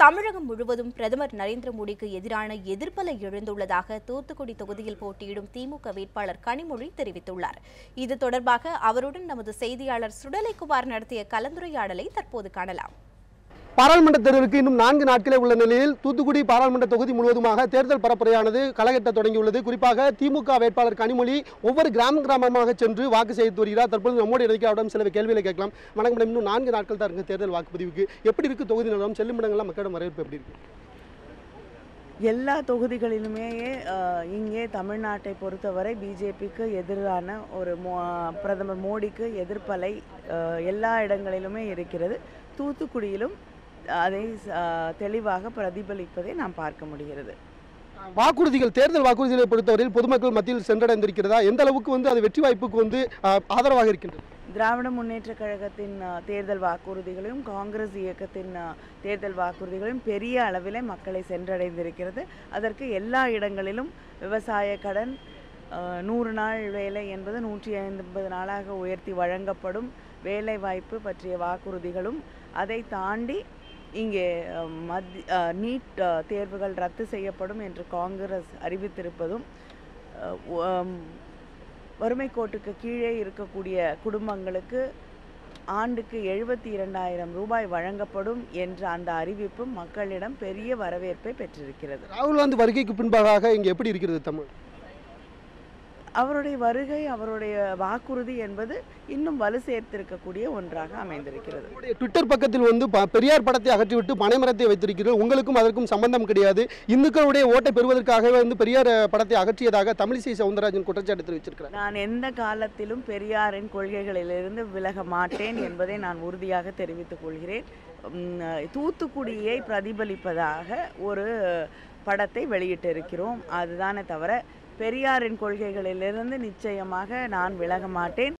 தமிழகம் முழுவதும் பிரதமர் நரேந்திர மோடிக்கு எதிரான எதிர்ப்பலை எழுந்துள்ளதாக தூத்துக்குடி தொகுதியில் போட்டியிடும் திமுக வேட்பாளர் கனிமொழி தெரிவித்துள்ளார். இது தொடர்பாக அவருடன் நமது செய்தியாளர் சுடலைக்குமார் நடத்திய கலந்துரையாடலை தற்போது காணலாம். பாராளுமன்ற தேர்தலுக்கு இன்னும் நான்கு நாட்களே உள்ள நிலையில் தூத்துக்குடி பாராளுமன்ற தொகுதி முழுவதுமாக தேர்தல் பரப்புரையானது களகட்ட தொடங்கியுள்ளது. குறிப்பாக திமுக வேட்பாளர் கனிமொழி ஒவ்வொரு கிராம கிராமமாக சென்று வாக்கு செய்து வருகிறார். தற்போது நம்மோடு இணைக்க சில கேள்விகளை கேட்கலாம். வணக்கம் மேடம். இன்னும் நான்கு நாட்கள் தான் இருக்கு தேர்தல் வாக்குப்பதிவுக்கு. எப்படி இருக்கு தொகுதி நிலவரம்? செல்லுமிடங்கள்லாம் மக்களிடம் வரவேற்பு எப்படி இருக்கு? எல்லா தொகுதிகளிலுமே இங்கே தமிழ்நாட்டை பொறுத்தவரை பிஜேபிக்கு எதிரான ஒரு மோ பிரதமர் மோடிக்கு எதிர்ப்பலை எல்லா இடங்களிலுமே இருக்கிறது. தூத்துக்குடியிலும் அதை தெளிவாக பிரதிபலிப்பதை நாம் பார்க்க முடிகிறது. வாக்குறுதிகள் தேர்தல் வாக்குறுதிகளை பொறுத்தவரையில் பொதுமக்கள் மத்தியில் சென்றடைந்திருக்கிறதா? எந்த அளவுக்கு வந்து அது வெற்றி வாய்ப்புக்கு வந்து ஆதரவாக இருக்கின்றது? திராவிட முன்னேற்ற கழகத்தின் தேர்தல் வாக்குறுதிகளையும் காங்கிரஸ் இயக்கத்தின் தேர்தல் வாக்குறுதிகளையும் பெரிய அளவில் மக்களை சென்றடைந்திருக்கிறது. அதற்கு எல்லா இடங்களிலும் விவசாய கடன் நூறு நாள் வேலை என்பது நூற்றி ஐம்பது நாளாக உயர்த்தி வழங்கப்படும் வேலை வாய்ப்பு பற்றிய வாக்குறுதிகளும் அதை தாண்டி இங்கே மத் நீட் தேர்வுகள் ரத்து செய்யப்படும் என்று காங்கிரஸ் அறிவித்திருப்பதும் வறுமை கோட்டுக்கு கீழே இருக்கக்கூடிய குடும்பங்களுக்கு ஆண்டுக்கு எழுபத்தி இரண்டாயிரம் ரூபாய் வழங்கப்படும் என்ற அந்த அறிவிப்பும் மக்களிடம் பெரிய வரவேற்பை பெற்றிருக்கிறது. ராகுல் காந்தி வருகைக்கு பின்பாக இங்கே எப்படி இருக்கிறது தமிழ்? அவருடைய வருகை அவருடைய வாக்குறுதி என்பது இன்னும் வலு சேர்த்திருக்கக்கூடிய ஒன்றாக அமைந்திருக்கிறது. ட்விட்டர் பக்கத்தில் வந்து பெரியார் படத்தை அகற்றிவிட்டு பனைமரத்தை வைத்திருக்கிறீர்கள். உங்களுக்கும் அதற்கும் சம்பந்தம் கிடையாது. இந்துக்களுடைய ஓட்டை பெறுவதற்காகவே வந்து பெரியார் படத்தை அகற்றியதாக தமிழிசை சவுந்தரராஜன் குற்றச்சாட்டு தெரிவிச்சிருக்கிறார் நான் எந்த காலத்திலும் பெரியாரின் கொள்கைகளிலிருந்து விலக மாட்டேன் என்பதை நான் உறுதியாக தெரிவித்துக் கொள்கிறேன். தூத்துக்குடியை பிரதிபலிப்பதாக ஒரு படத்தை வெளியிட்டிருக்கிறோம். அதுதானே தவிர பெரியாரின் கொள்கைகளிலிருந்து நிச்சயமாக நான் விலக மாட்டேன்.